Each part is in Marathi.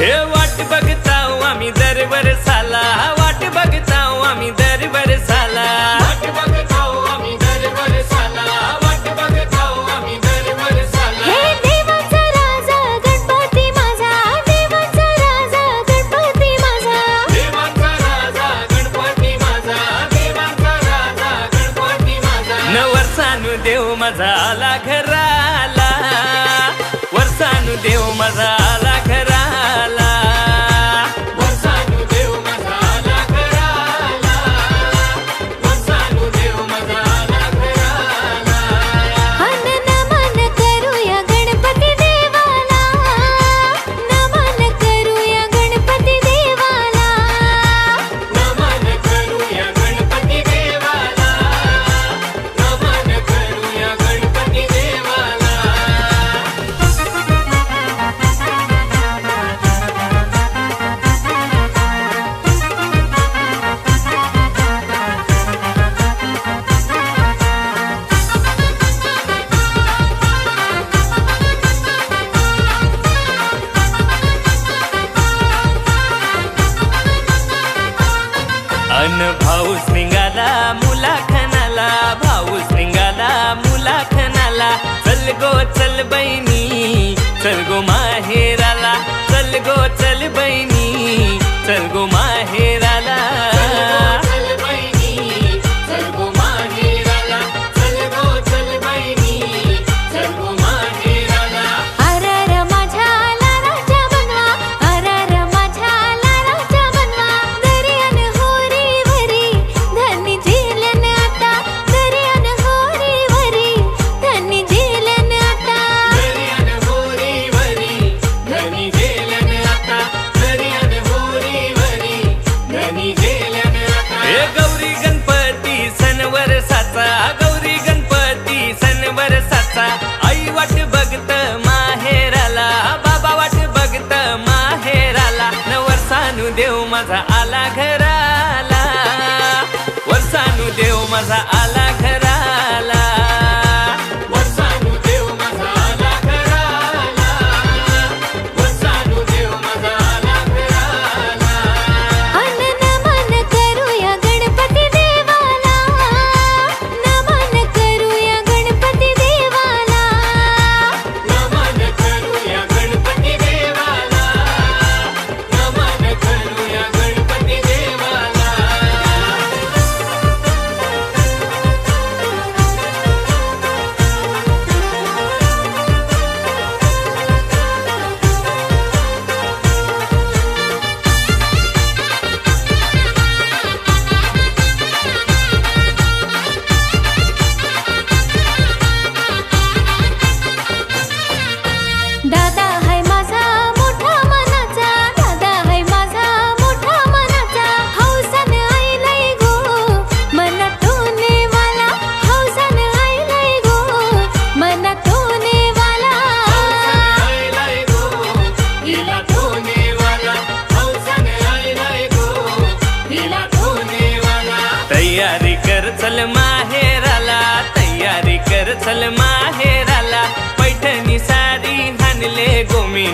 हे वाट बघताव आम्ही दरवर साला. वाट बघताव आम्ही दरवर साला. देव माझा. आला घराला. वर्षानु देव माझा भाऊस निघाला मुलाखनाला भाऊस निघाला मुलाखनाला चल गोच वाट बघत माहेराला. बाबा वाट बघत माहेराला. नवरसानू देव माझा आला घराला. वरसानू देव माझा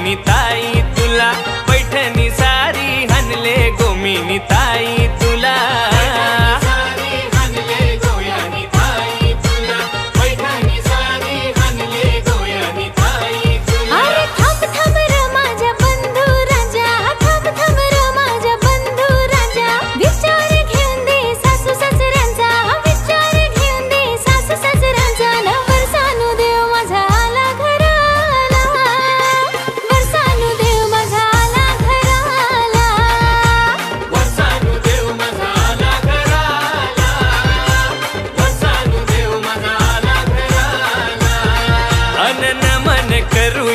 ताई तुला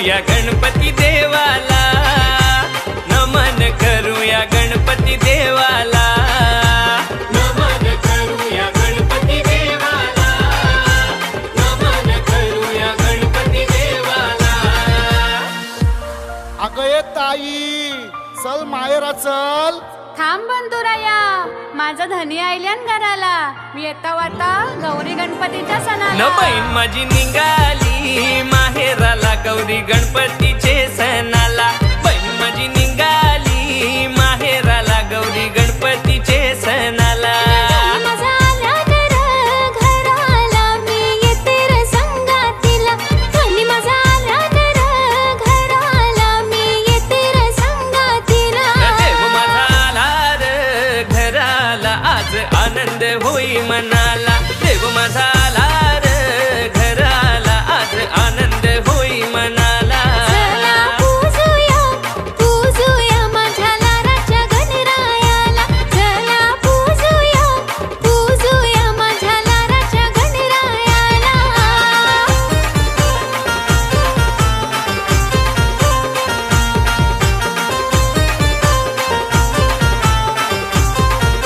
करूया गणपती देवाला. नमन करूया गणपती देवाला. बाहेर असल थांब बंधुराया माझा धनी आयल्यान घराला. मी येता वाता गौरी गणपतीच्या सणाला. बहीण माझी निघाली माहेराला गौरी गणपतीचे सणाला.